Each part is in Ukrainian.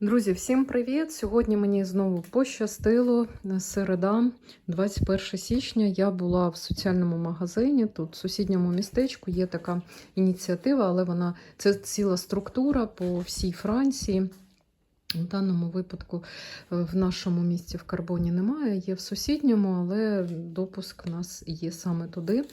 Друзі, всім привіт! Сьогодні мені знову пощастило. Середа, 21 січня. Я була в соціальному магазині. Тут в сусідньому містечку є така ініціатива, але вона це ціла структура по всій Франції. В даному випадку е, в нашому місті в Карбоні немає, є в сусідньому, але допуск у нас є саме туди.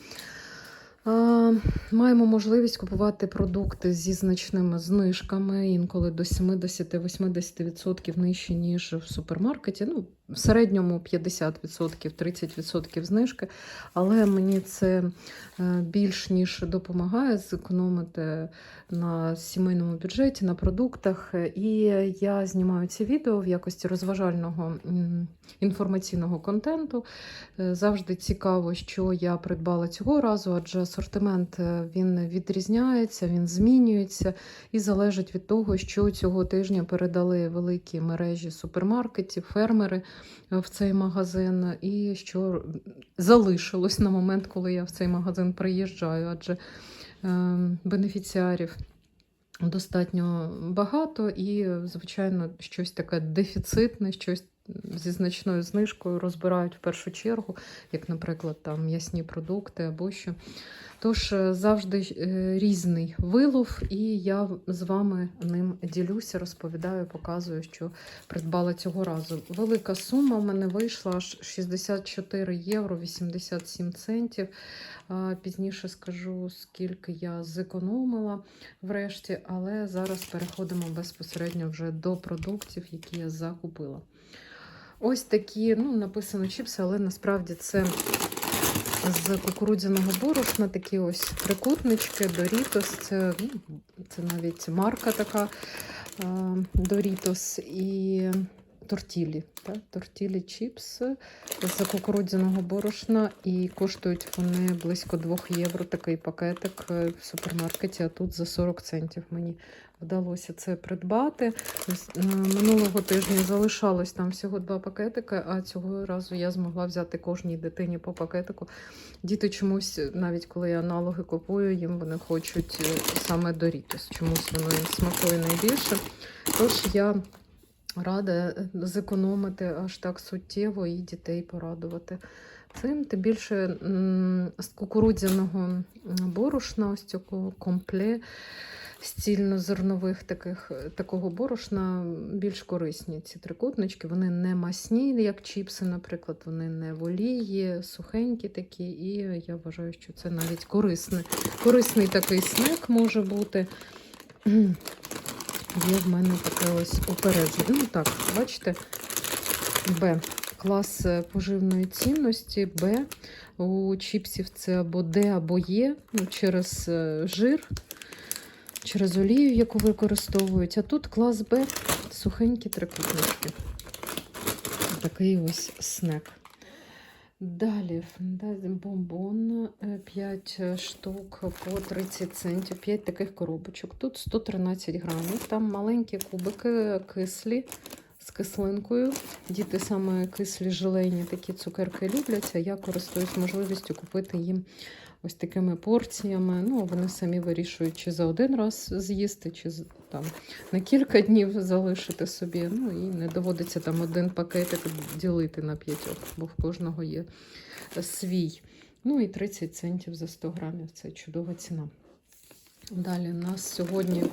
Маємо можливість купувати продукти зі значними знижками, інколи до 70-80% нижче, ніж в супермаркеті. Ну, в середньому 50%, 30% знижки. Але мені це е, більш ніж допомагає зекономити на сімейному бюджеті, на продуктах. І я знімаю ці відео в якості розважального інформаційного контенту. Е, Завжди цікаво, що я придбала цього разу, адже асортимент е, він відрізняється, він змінюється і залежить від того, що цього тижня передали великі мережі супермаркетів, фермери в цей магазин, і що залишилось на момент, коли я в цей магазин приїжджаю, адже е, бенефіціарів. Достатньо багато і, звичайно, щось таке дефіцитне, щось зі значною знижкою розбирають в першу чергу, як, наприклад, там м'ясні продукти або що. Тож е, завжди е, різний вилов, і я з вами ним ділюся, розповідаю, показую, що придбала цього разу. Велика сума в мене вийшла аж 64 євро 87 центів. Пізніше скажу, скільки я зекономила врешті, але зараз переходимо безпосередньо вже до продуктів, які я закупила. Ось такі, ну, написано чіпси, але насправді це з кукурудзяного борошна такі ось трикутнички, Doritos. Це, ну, це навіть марка така Doritos і тортілі. Так? Тортілі чіпс з кукурудзяного борошна, і коштують вони близько 2 євро такий пакетик в супермаркеті, а тут за 40 центів мені вдалося це придбати. Минулого тижня залишалось там всього два пакетики, а цього разу я змогла взяти кожній дитині по пакетику. Діти чомусь, навіть коли я аналоги купую, їм вони хочуть саме Дорітос. Чомусь воно їм смакує найбільше. Тож я рада зекономити аж так суттєво і дітей порадувати. Цим тим більше з кукурудзяного борошна, ось цього компле стільно-зернових таких, такого борошна більш корисні ці трикутнички. Вони не масні, як чіпси, наприклад, вони не в олії, сухенькі такі, і я вважаю, що це навіть корисний. Корисний такий снек може бути. Є в мене таке ось упередження. Ну так, бачите, Б. Клас поживної цінності, Б. У чіпсів це або Д, або Є ну, через жир, через олію, яку використовують. А тут клас Б, сухенькі трикутнички. Такий ось снек. Далі бомбон 5 штук по 30 центів, 5 таких коробочок. Тут 113 грамів, там маленькі кубики кислі з кислинкою. Діти саме кислі желейні такі цукерки люблять, а я користуюсь можливістю купити їм ось такими порціями. Ну, Вони самі вирішують, чи за один раз з'їсти, чи там на кілька днів залишити собі. Ну і не доводиться там один пакетик ділити на п'ятьох, бо в кожного є свій. Ну і 30 центів за 100 грамів це чудова ціна. Далі у нас сьогодні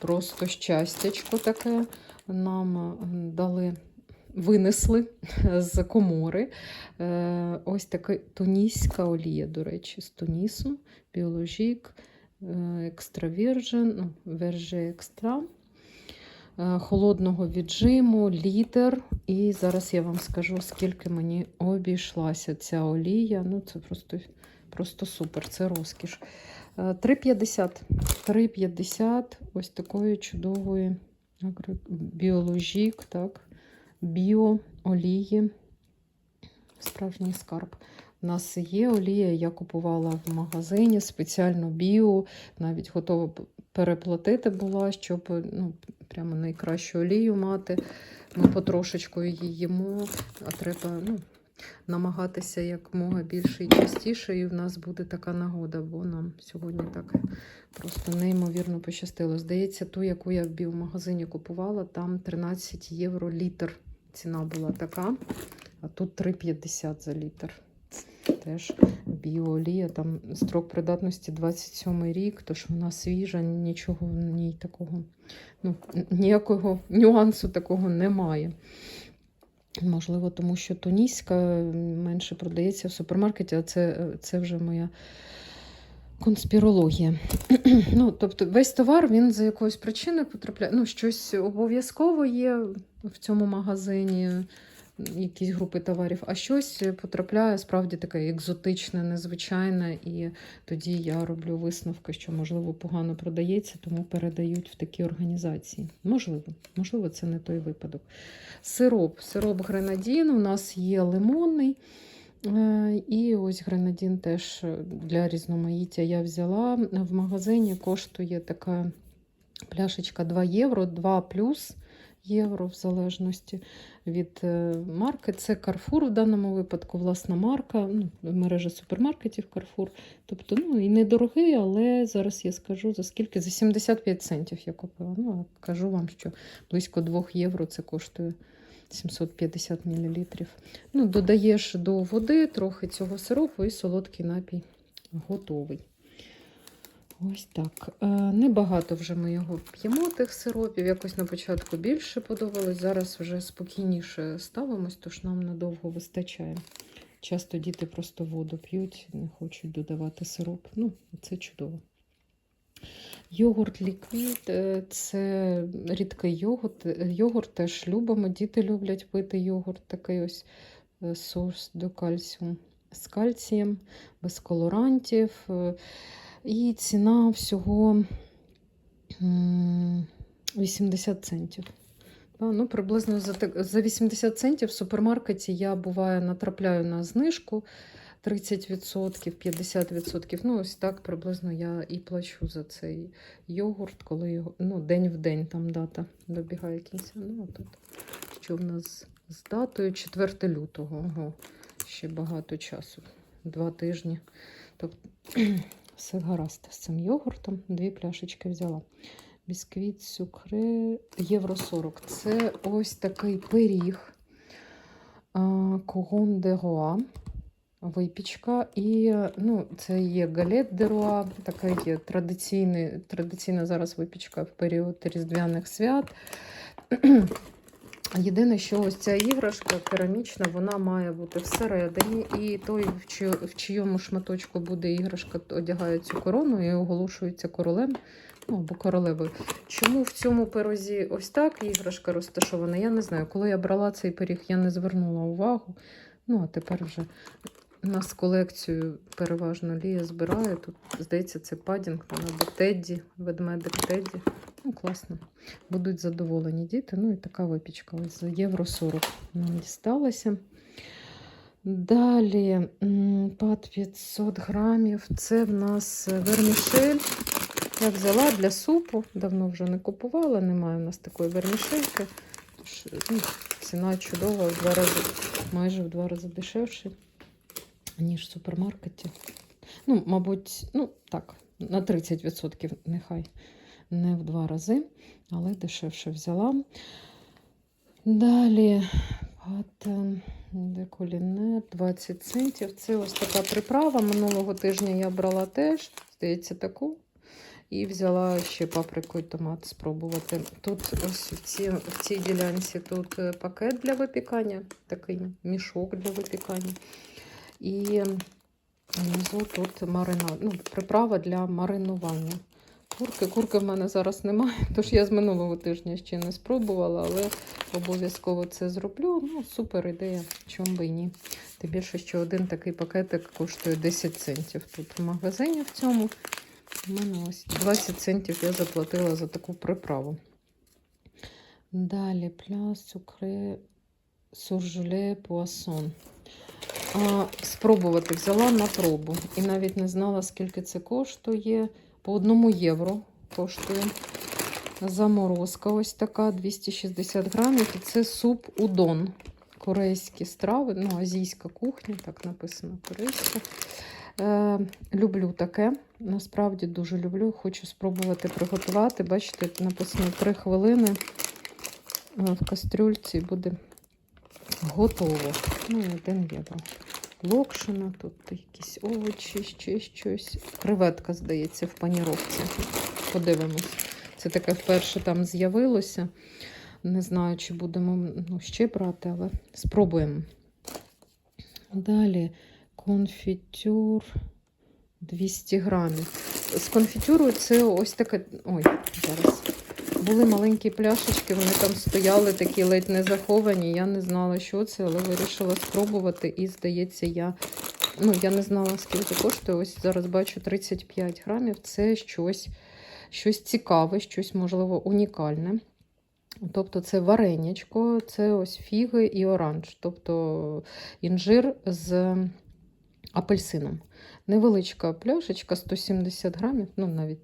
просто щастячко таке. Нам дали винесли з комори. Е, ось така туніська олія, до речі, з Тунісу, біологік, екстравіржен, ну, верже екстра. Е, холодного віджиму, літр. І зараз я вам скажу, скільки мені обійшлася ця олія. Ну, це просто просто супер, це розкіш. 3,50 е, 3,50 ось такої чудової біологік, так біоолії. Справжній скарб. У нас є олія, я купувала в магазині спеціально біо, навіть готова переплатити була, щоб ну, прямо найкращу олію мати. Ми потрошечку її їмо, а треба, ну, намагатися якмога більше і частіше, і в нас буде така нагода, бо нам сьогодні так просто неймовірно пощастило. Здається, ту, яку я в біомагазині купувала, там 13 євро літр. Ціна була така, а тут 3,50 за літр. Теж біоолія, там строк придатності 27 рік, тож вона свіжа, нічого в ній такого, ну, ніякого нюансу такого немає. Можливо, тому що туніська менше продається в супермаркеті, а це, це вже моя конспірологія. ну, тобто весь товар він за якоюсь причиною потрапляє. Ну, щось обов'язково є в цьому магазині, якісь групи товарів, а щось потрапляє справді таке екзотичне, незвичайне, і тоді я роблю висновки, що, можливо, погано продається, тому передають в такі організації. Можливо, можливо, це не той випадок. Сироп, сироп гренадін, у нас є лимонний. Е, І ось гренадін теж для різноманіття я взяла. В магазині коштує така пляшечка 2 євро, 2 плюс євро, в залежності від е, марки. Це Carrefour в даному випадку, власна марка, ну, мережа супермаркетів Carrefour. Тобто, ну і недорогий, але зараз я скажу за скільки? За 75 центів я купила. Ну, а кажу вам, що близько 2 євро це коштує 750 мл. Ну, додаєш до води трохи цього сиропу і солодкий напій готовий. Ось так. Е, Небагато вже ми його п'ємо, тих сиропів. Якось на початку більше подобалось. Зараз вже спокійніше ставимось, тож нам надовго вистачає. Часто діти просто воду п'ють, не хочуть додавати сироп. Ну, це чудово. Йогурт ліквід е, це рідкий йогурт. Йогурт теж любимо. Діти люблять пити йогурт, такий ось е, сорс до кальціум з кальцієм, без колорантів. Е, І ціна всього 80 центів. Ну, приблизно за 80 центів в супермаркеті я буває натрапляю на знижку 30%, 50%. Ну, ось так приблизно я і плачу за цей йогурт, коли його ну, день в день там дата добігає кінця. Ну, а тут що в нас з датою 4 лютого. Ого, ще багато часу. Два тижні. Тобто все гаразд з цим йогуртом. Дві пляшечки взяла. Бісквіт, цукри, євро 40. Це ось такий пиріг Когон де Роа. Випічка. І ну, це є галет де Роа, така є традиційна зараз випічка в період різдвяних свят. Єдине, що ось ця іграшка керамічна, вона має бути всередині, і той, в, чий, в чийому шматочку буде іграшка, одягає цю корону і оголошується королем ну, або королевою. Чому в цьому пирозі ось так іграшка розташована, я не знаю. Коли я брала цей пиріг, я не звернула увагу. Ну, а тепер вже у нас колекцію переважно Лія збирає. Тут, здається, це Падінгтон або Тедді, ведмедик Тедді. Ну, класно. Будуть задоволені діти. Ну і така випічка. Ось за євро 40 нам дісталася. Далі пад 500 грамів. Це в нас вермішель. Я взяла для супу. Давно вже не купувала, немає у нас такої вермішельки. Тож, ну, ціна чудова, в два рази, майже в два рази дешевше, ніж в супермаркеті. Ну, мабуть, ну так, на 30% нехай не в два рази, але дешевше взяла. Далі пат деколінер 20 центів. Це ось така приправа. Минулого тижня я брала теж, здається, таку. І взяла ще паприку і томат спробувати. Тут ось в цій, в цій ділянці тут е, пакет для випікання, такий мішок для випікання. І внизу тут марина, ну, приправа для маринування. Курки. Курки в мене зараз немає, тож я з минулого тижня ще не спробувала, але обов'язково це зроблю. Ну, супер ідея, чому би і ні. Тим більше, що один такий пакетик коштує 10 центів тут в магазині в цьому. У мене ось 20 центів я заплатила за таку приправу. Далі пляс, цукре, суржеле, пуасон. А, спробувати взяла на пробу. І навіть не знала, скільки це коштує. По одному євро коштує. Заморозка ось така 260 грамів. І це суп удон. корейські страви, ну, азійська кухня, так написано корейська. Е, люблю таке. Насправді дуже люблю. Хочу спробувати приготувати. Бачите, написано 3 хвилини е, в кастрюльці буде готово. Ну, і один євро. Локшина, тут якісь овочі, ще щось. Креветка, здається, в паніровці. Подивимось. Це таке вперше там з'явилося. Не знаю, чи будемо ну, ще брати, але спробуємо. Далі конфітюр 200 грамів. З конфітюрою це ось таке. Ой, зараз. Були маленькі пляшечки, вони там стояли, такі ледь не заховані. Я не знала, що це, але вирішила спробувати. І, здається, я ну, я не знала, скільки коштує. Ось зараз бачу 35 грамів. Це щось, щось цікаве, щось, можливо, унікальне. Тобто це варенячко, це ось фіги і оранж, тобто інжир з апельсином. Невеличка пляшечка, 170 грамів, ну навіть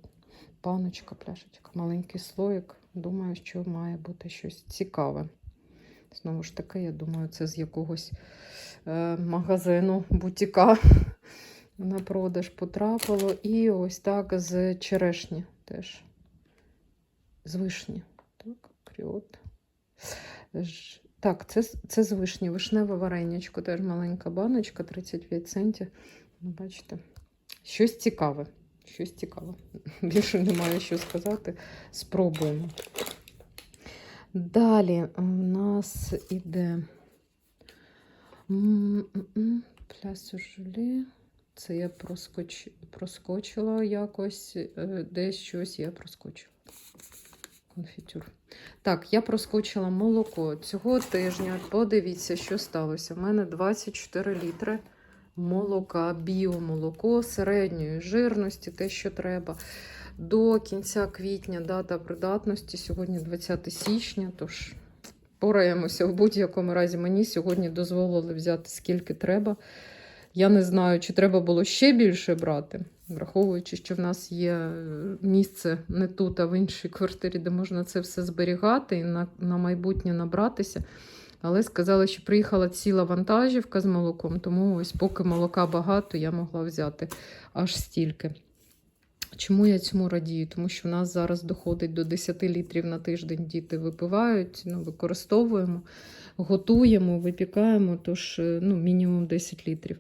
баночка, пляшечка, маленький слоїк. Думаю, що має бути щось цікаве. Знову ж таки, я думаю, це з якогось е, магазину бутіка на продаж потрапило. І ось так з черешні теж. З вишні. Так, кріот. Так, це, це з вишні. Вишневе варенячко, теж маленька баночка, 35 центів. Ну, бачите, щось цікаве. Щось цікаве. Більше немає що сказати. Спробуємо. Далі у нас іде желе. Це я проскоч... проскочила якось, е, десь щось я проскочила. Конфітюр. Так, я проскочила молоко. Цього тижня, подивіться, що сталося. У мене 24 літри молока, біомолоко середньої жирності, те, що треба. До кінця квітня дата придатності, сьогодні 20 січня, тож пораємося в будь-якому разі. Мені сьогодні дозволили взяти скільки треба. Я не знаю, чи треба було ще більше брати, враховуючи, що в нас є місце не тут, а в іншій квартирі, де можна це все зберігати і на, на майбутнє набратися. Але сказали, що приїхала ціла вантажівка з молоком, тому ось поки молока багато, я могла взяти аж стільки. Чому я цьому радію? Тому що в нас зараз доходить до 10 літрів на тиждень діти випивають, ну, використовуємо, готуємо, випікаємо, тож е, ну, мінімум 10 літрів.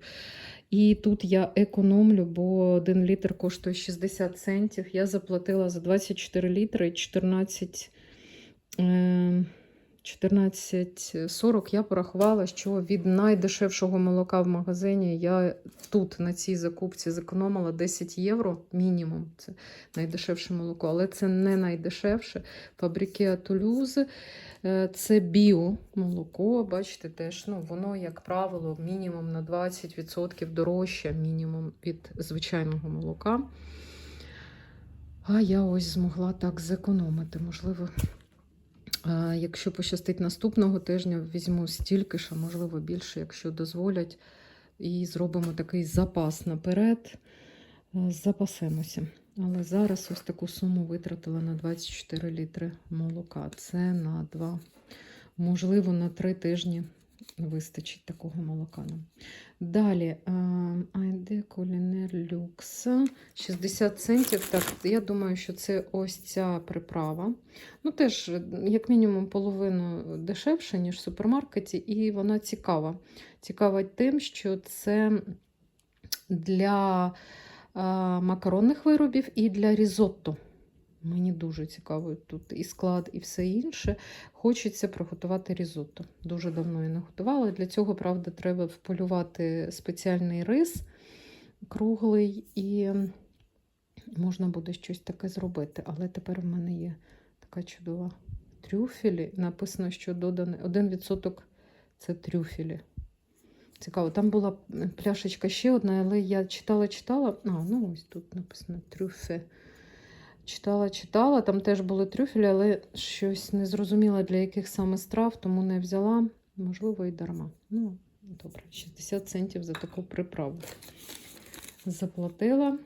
І тут я економлю, бо 1 літр коштує 60 центів. Я заплатила за 24 літри 14. Е- 14,40 я порахувала, що від найдешевшого молока в магазині я тут на цій закупці зекономила 10 євро мінімум. Це найдешевше молоко, але це не найдешевше. Фабрики Тулюз це біомолоко. Бачите, теж ну, воно, як правило, мінімум на 20% дорожче мінімум від звичайного молока. А я ось змогла так зекономити. Можливо, Якщо пощастить наступного тижня, візьму стільки а можливо більше, якщо дозволять, і зробимо такий запас наперед. Е, Запасемося. Але зараз ось таку суму витратила на 24 літри молока. Це на 2, можливо, на 3 тижні вистачить такого молока нам. Далі Айде Кулінер Люкс. 60 центів. Так, я думаю, що це ось ця приправа. Ну, теж, як мінімум, половину дешевше, ніж в супермаркеті, і вона цікава. Цікава тим, що це для макаронних виробів і для різотто. Мені дуже цікаво тут і склад, і все інше. Хочеться приготувати різотто. Дуже давно я не готувала. Для цього, правда, треба вполювати спеціальний рис круглий, і можна буде щось таке зробити. Але тепер в мене є така чудова трюфелі. Написано, що доданий 1% це трюфелі. Цікаво, там була пляшечка ще одна, але я читала-читала. А, ну ось тут написано трюфе. Читала, читала, там теж були трюфелі, але щось не зрозуміла, для яких саме страв, тому не взяла, можливо, і дарма. Ну, добре, 60 центів за таку приправу. Заплатила.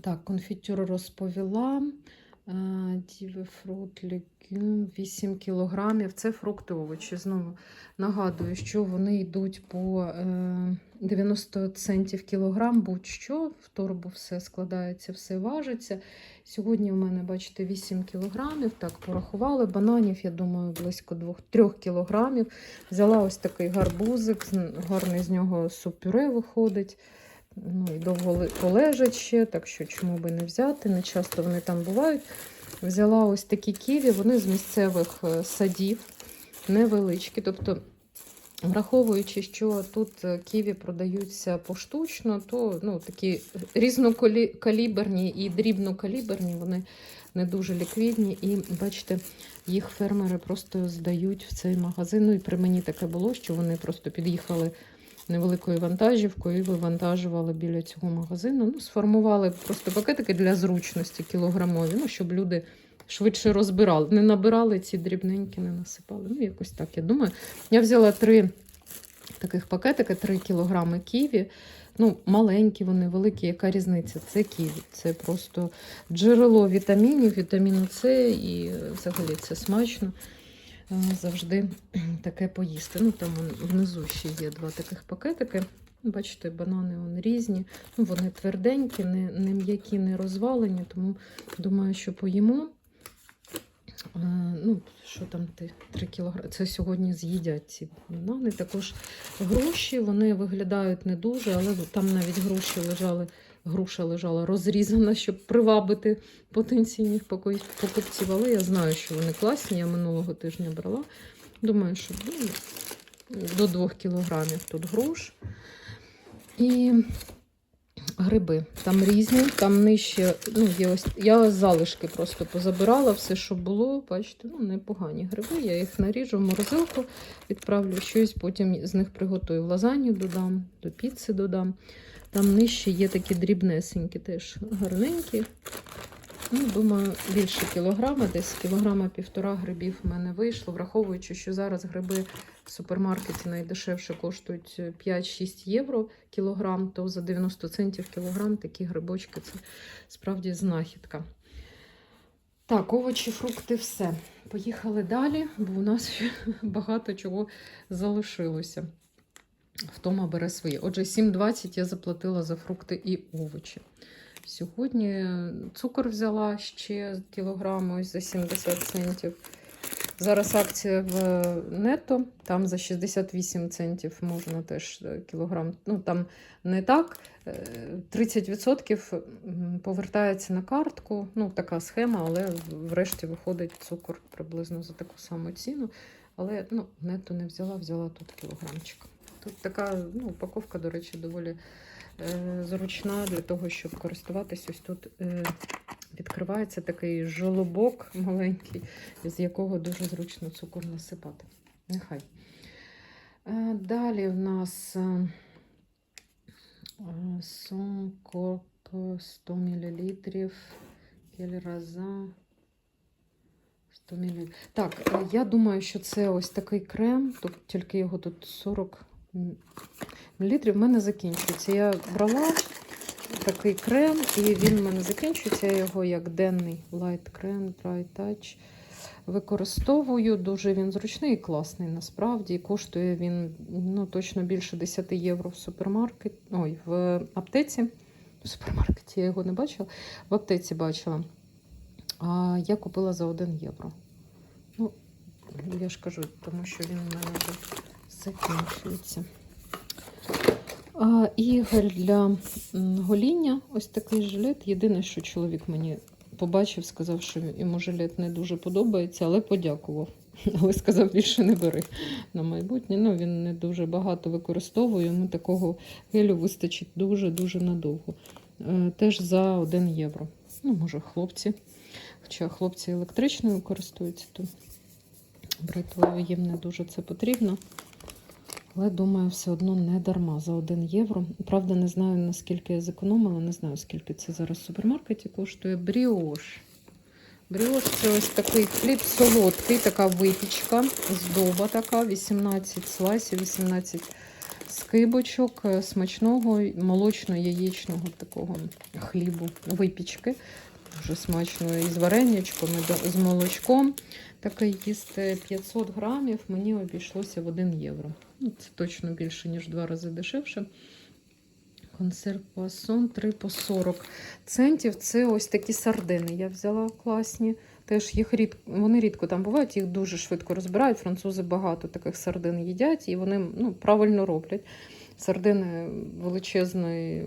Так, конфітюр розповіла. Діве фрут легюм 8 кілограмів. Це фрукти овочі. Знову нагадую, що вони йдуть по е, 90 центів кілограм, будь-що. В торбу все складається, все важиться. Сьогодні в мене, бачите, 8 кілограмів. Так, порахували. Бананів, я думаю, близько 2-3 кілограмів. Взяла ось такий гарбузик, гарний з нього суп-пюре виходить. Ну і довго полежать ще, так що чому би не взяти, не часто вони там бувають. Взяла ось такі ківі, вони з місцевих е, садів, невеличкі. Тобто, враховуючи, що тут е, ківі продаються поштучно, то ну, такі різнокаліберні і дрібнокаліберні, вони не дуже ліквідні. І бачите, їх фермери просто здають в цей магазин. Ну і при мені таке було, що вони просто під'їхали невеликою вантажівкою і вивантажували біля цього магазину. Ну, сформували просто пакетики для зручності кілограмові, ну, щоб люди швидше розбирали. Не набирали ці дрібненькі, не насипали. Ну, якось так, я думаю. Я взяла три таких пакетики, 3 кілограми ківі. Ну, маленькі вони, великі, яка різниця? Це ківі. Це просто джерело вітамінів, вітаміну С і е, взагалі це смачно. Завжди таке поїсти. Ну, там внизу ще є два таких пакетики. Бачите, банани вони різні. Ну, вони тверденькі, не, не м'які, не розвалені, тому думаю, що поїмо. Е, Ну, що там ти 3 кілограми? Це сьогодні з'їдять ці банани. Також груші, вони виглядають не дуже, але там навіть груші лежали, груша лежала розрізана, щоб привабити потенційних покупців. Але я знаю, що вони класні. Я минулого тижня брала. Думаю, що ну, до 2 кілограмів тут груш. І гриби. Там різні, там нижче, ну, є ось, я залишки просто позабирала, все, що було. Бачите, ну, непогані гриби. Я їх наріжу в морозилку, відправлю щось, потім з них приготую в лазанью додам, до піци додам. Там нижче є такі дрібнесенькі, теж гарненькі. Ну, думаю, більше кілограма, десь кілограма півтора грибів в мене вийшло, враховуючи, що зараз гриби в супермаркеті найдешевше коштують 5-6 євро кілограм, то за 90 центів кілограм такі грибочки це справді знахідка. Так, овочі, фрукти, все. Поїхали далі, бо у нас ще багато чого залишилося. Втома бере своє. Отже, 7,20 я заплатила за фрукти і овочі. Сьогодні цукор взяла ще кілограм ось за 70 центів. Зараз акція в нето, там за 68 центів можна теж е, кілограм. Ну там не так. е, 30% повертається на картку. Ну, така схема, але врешті виходить цукор приблизно за таку саму ціну. Але ну, нето не взяла, взяла тут кілограмчик. Тут така ну, упаковка, до речі, доволі е, зручна для того, щоб користуватись. Ось тут е, відкривається такий жолобок маленький, з якого дуже зручно цукор насипати. Нехай. Е, далі в нас е, е, Сонкоп 100 мл. Кельраза 100 мл. Так, е, я думаю, що це ось такий крем, тільки його тут 40 мл. В мене закінчується. Я брала такий крем, і він в мене закінчується. Я його як денний light крем, dry touch. Використовую, дуже він зручний і класний насправді. Коштує він ну, точно більше 10 євро в супермаркеті. Ой, в аптеці. В супермаркеті я його не бачила. В аптеці бачила. А я купила за 1 євро. Ну, я ж кажу, тому що він у мене вже закінчується. А, для гоління. Ось такий жилет. Єдине, що чоловік мені побачив, сказав, що йому жилет не дуже подобається, але подякував. Але сказав, більше не бери на майбутнє. Ну, він не дуже багато використовує. Йому такого гелю вистачить дуже-дуже надовго. Е, Теж за 1 євро. Ну, може, хлопці. Хоча хлопці електричною користуються, то бритвою їм не дуже це потрібно. Але думаю, все одно не дарма за 1 євро. Правда, не знаю, наскільки я зекономила, не знаю, скільки це зараз в супермаркеті коштує. Бріош. Бріош це ось такий хліб солодкий, така випічка, здоба така, 18 слайсів, 18 скибочок е, смачного молочно-яєчного такого хлібу, випічки. Дуже смачно і з вареничком, з молочком. Такий їсти 500 грамів мені обійшлося в 1 євро. Ну, Це точно більше, ніж два рази дешевше. Консерв пуассон 3 по 40 центів. Це ось такі сардини. Я взяла класні. Теж їх рідко, вони рідко там бувають, їх дуже швидко розбирають. Французи багато таких сардин їдять, і вони ну, правильно роблять. Сардини величезної,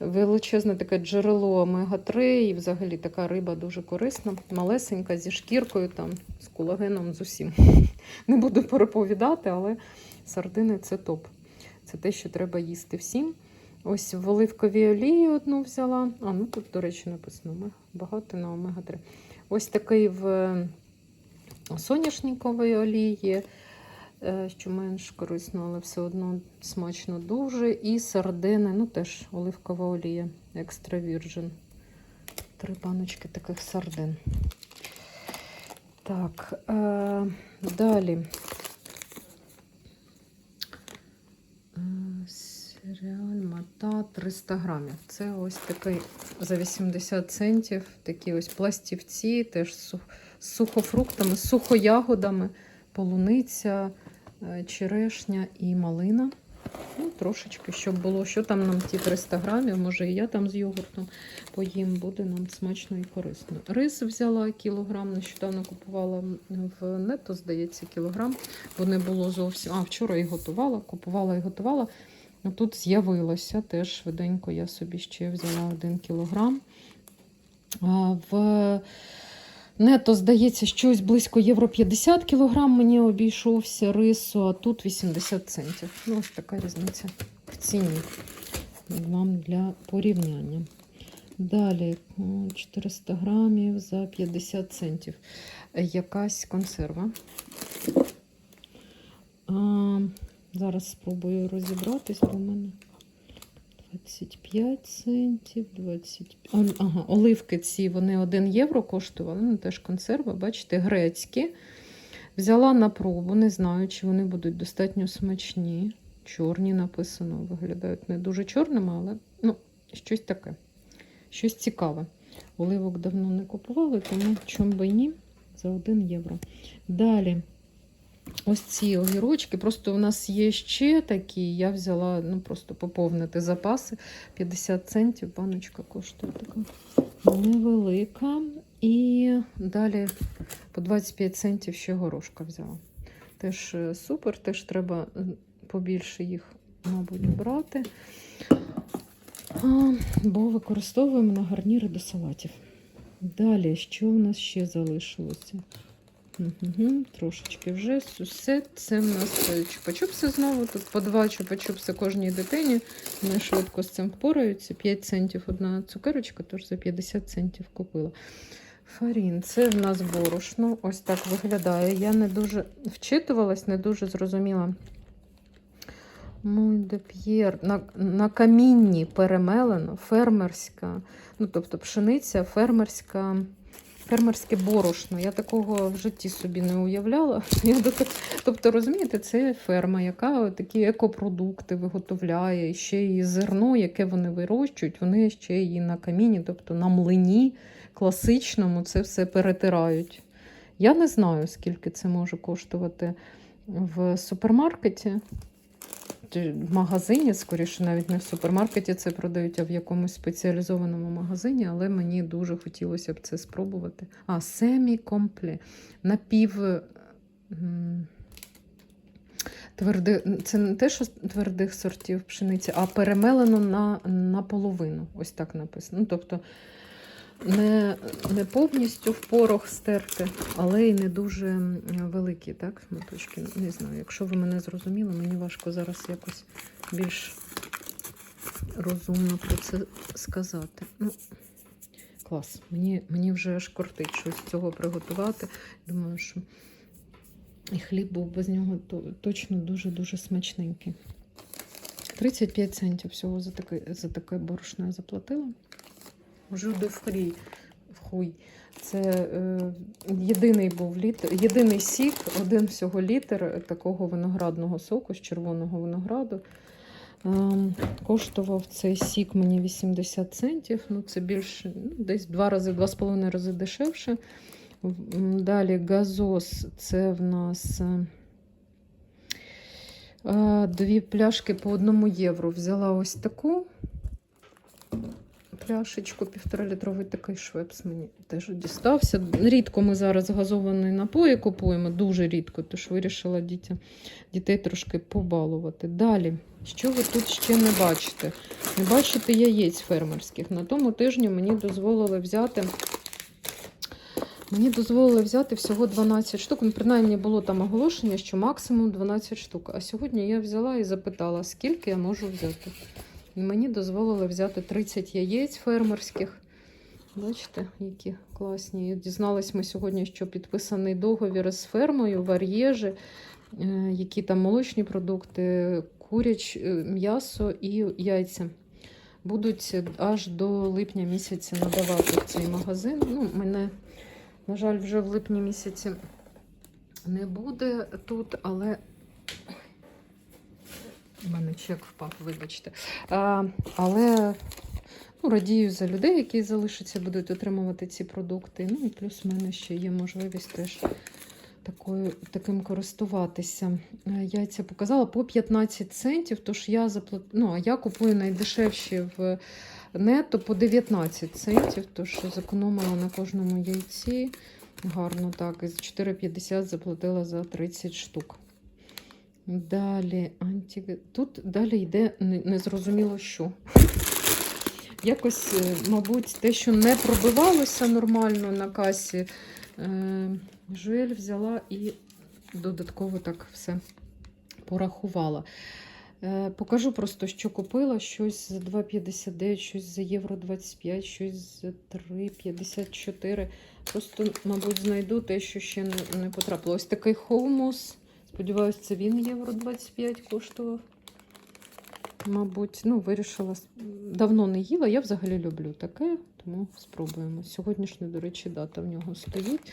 величезне таке джерело омега-3, і взагалі така риба дуже корисна, малесенька, зі шкіркою, там, з колагеном, з усім. Не буду переповідати, але сардини це топ. Це те, що треба їсти всім. Ось в оливковій олії одну взяла. А, ну тут, до речі, написано багато на омега-3. Ось такий в е, соняшниковій олії, е, що менш корисно, але все одно смачно дуже. І сардини, ну теж оливкова олія, екстра вірджин. Три баночки таких сардин. Так, е, далі. Е, Серіаль мата 300 грамів. Це ось такий за 80 центів. Такі ось пластівці, теж з сухофруктами, з сухоягодами, полуниця, е, черешня і малина. Ну, трошечки, щоб було, що там нам ті 300 грамів, може і я там з йогуртом поїм, буде нам смачно і корисно. Рис взяла кілограм, нещодавно купувала в нето, здається, кілограм, бо не було зовсім. А, вчора і готувала, купувала і готувала. Ну, тут з'явилося теж швиденько я собі ще взяла 1 кілограм. В нето, здається, щось близько євро 50 кілограм мені обійшовся рису, а тут 80 центів. Ну, ось така різниця в ціні. Вам для порівняння. Далі 400 грамів за 50 центів. Якась консерва. Зараз спробую розібратись, бо в мене 25 центів, 20... Ага, оливки ці, вони 1 євро коштували, ну теж консерва, бачите, грецькі. Взяла на пробу, не знаю, чи вони будуть достатньо смачні. Чорні написано, виглядають не дуже чорними, але ну, щось таке. Щось цікаве. Оливок давно не купували, тому чом би ні, за 1 євро. Далі. Ось ці огірочки. Просто у нас є ще такі. Я взяла ну, просто поповнити запаси. 50 центів баночка коштує така невелика. І далі по 25 центів ще горошка взяла. Теж е, супер, теж треба е, побільше їх, мабуть, брати. Бо використовуємо на гарніри до салатів. Далі, що у нас ще залишилося? Угу, трошечки вже все. Це в нас е, чупа-чупси знову. Тут по два чупа-чупси кожній дитині. Вони швидко з цим впораються. 5 центів одна цукерочка, тож за 50 центів купила. Фарін, це в нас борошно. Ось так виглядає. Я не дуже вчитувалась, не дуже зрозуміла. Мульдеп'єр на, на камінні перемелено, фермерська, ну тобто пшениця, фермерська, фермерське борошно. Я такого в житті собі не уявляла. Тобто, розумієте, це ферма, яка такі екопродукти виготовляє, ще і зерно, яке вони вирощують, вони ще і на каміні, тобто на млині класичному це все перетирають. Я не знаю, скільки це може коштувати в супермаркеті в магазині, скоріше, навіть не в супермаркеті це продають, а в якомусь спеціалізованому магазині, але мені дуже хотілося б це спробувати. А, семі-комплі. Напів. Тверди, це не те, що твердих сортів пшениці, а перемелено на, наполовину. Ось так написано. Ну, тобто не, не повністю в порох стерти, але й не дуже великі, так, шматочки. Не знаю, якщо ви мене зрозуміли, мені важко зараз якось більш розумно про це сказати. Ну, клас. Мені, мені вже аж кортить щось з цього приготувати. Думаю, що і хліб був без нього то, точно дуже-дуже смачненький. 35 центів всього за таке, за таке борошно я заплатила. В хуй. Це е, єдиний був літр, єдиний сік, один всього літр такого виноградного соку з червоного винограду. Ем, Коштував цей сік мені 80 центів. Ну, це більше, ну, десь в два рази, два з половиною рази дешевше. Далі газос це в нас е, е, дві пляшки по одному євро. Взяла ось таку пляшечку, півторалітровий такий швепс мені теж дістався. Рідко ми зараз газовані напої купуємо, дуже рідко, тож вирішила дітям, дітей трошки побалувати. Далі, що ви тут ще не бачите? Не бачите яєць фермерських. На тому тижні мені дозволили взяти. Мені дозволили взяти всього 12 штук. Ну, принаймні було там оголошення, що максимум 12 штук. А сьогодні я взяла і запитала, скільки я можу взяти. І мені дозволили взяти 30 яєць фермерських. Бачите, які класні. І дізналась ми сьогодні, що підписаний договір з фермою в Ар'єжі, е, які там молочні продукти, куряч, е, м'ясо і яйця. Будуть аж до липня місяця надавати в цей магазин. Ну, мене, на жаль, вже в липні місяці не буде тут, але у мене чек впав, вибачте. А, але ну, радію за людей, які залишаться, будуть отримувати ці продукти. Ну і плюс в мене ще є можливість теж такою, таким користуватися. Е, Яйця показала по 15 центів, тож я заплат... ну, а я купую найдешевші в нетто по 19 центів, тож зекономила на кожному яйці. Гарно так, із 4,50 заплатила за 30 штук. Далі анті... Тут далі йде незрозуміло що. Якось, е, мабуть, те, що не пробивалося нормально на касі, е, Жуель взяла і додатково так все порахувала. Е, Покажу просто, що купила. Щось за 2,59, щось за євро 25, щось за 3,54. Просто, мабуть, знайду те, що ще не, потрапило. Ось такий хумус. Сподіваюсь, це він євро 25 коштував. Мабуть, ну, вирішила. Давно не їла. Я взагалі люблю таке, тому спробуємо. Сьогоднішня, до речі, дата в нього стоїть.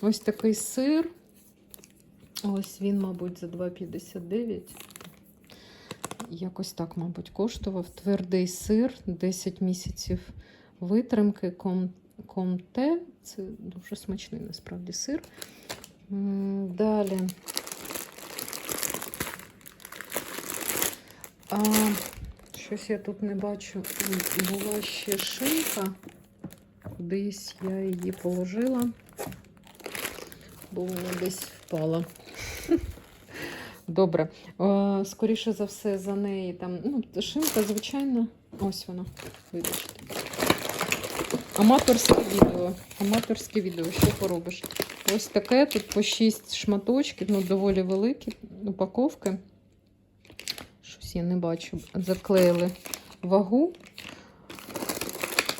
Ось такий сир. Ось він, мабуть, за 2,59. Якось так, мабуть, коштував. Твердий сир, 10 місяців витримки. Ком, комте. Це дуже смачний насправді сир. Далі. А, щось я тут не бачу. Була ще шинка. Кудись я її положила, бо вона десь впала. Добре. Е, Скоріше за все, за неї там. Ну, шинка, звичайно. Ось вона. Вибачте. Аматорське відео. Аматорське відео, що поробиш? Ось таке тут по 6 шматочків, ну доволі великі упаковки. Я не бачу. Заклеїли вагу.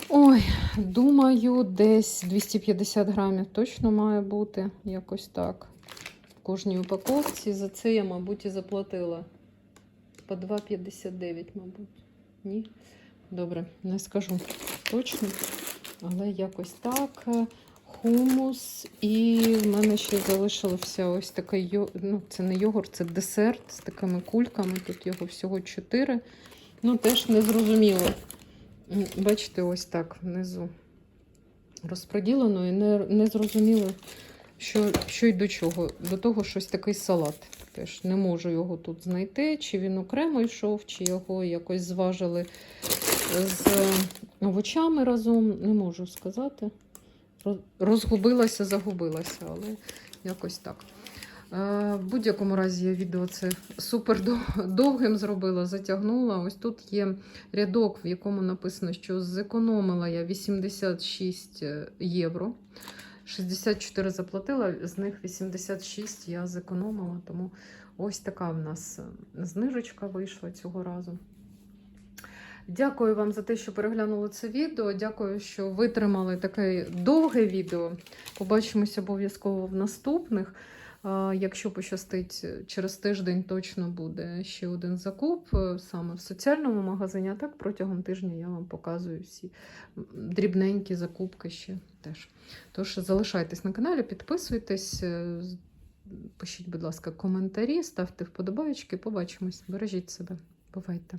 Ой, думаю, десь 250 грамів точно має бути. Якось так. В кожній упаковці. За це я, мабуть, і заплатила. По 2,59, мабуть. Ні? Добре, не скажу точно. Але якось так. Хумус. І в мене ще залишилося ось такий йо... ну, це не йогурт, це десерт з такими кульками. Тут його всього 4. Ну, теж не зрозуміло. М, Бачите, ось так внизу розподілено і не, не зрозуміло, що, що й до чого. До того щось такий салат. Теж не можу його тут знайти, чи він окремо йшов, чи його якось зважили з овочами разом. Не можу сказати. Роз- Розгубилася, загубилася, але якось так. Е, В будь-якому разі я відео це супер довгим зробила, затягнула. Ось тут є рядок, в якому написано, що зекономила я 86 євро. 64 заплатила, з них 86 я зекономила. Тому ось така в нас е, знижечка вийшла цього разу. Дякую вам за те, що переглянули це відео. Дякую, що витримали таке довге відео. Побачимося обов'язково в наступних. Якщо пощастить, через тиждень точно буде ще один закуп е, саме в соціальному магазині. А так протягом тижня я вам показую всі дрібненькі закупки ще теж. Тож залишайтесь на каналі, підписуйтесь, е, пишіть, будь ласка, коментарі, ставте вподобайки. Побачимось. Бережіть себе. Бувайте!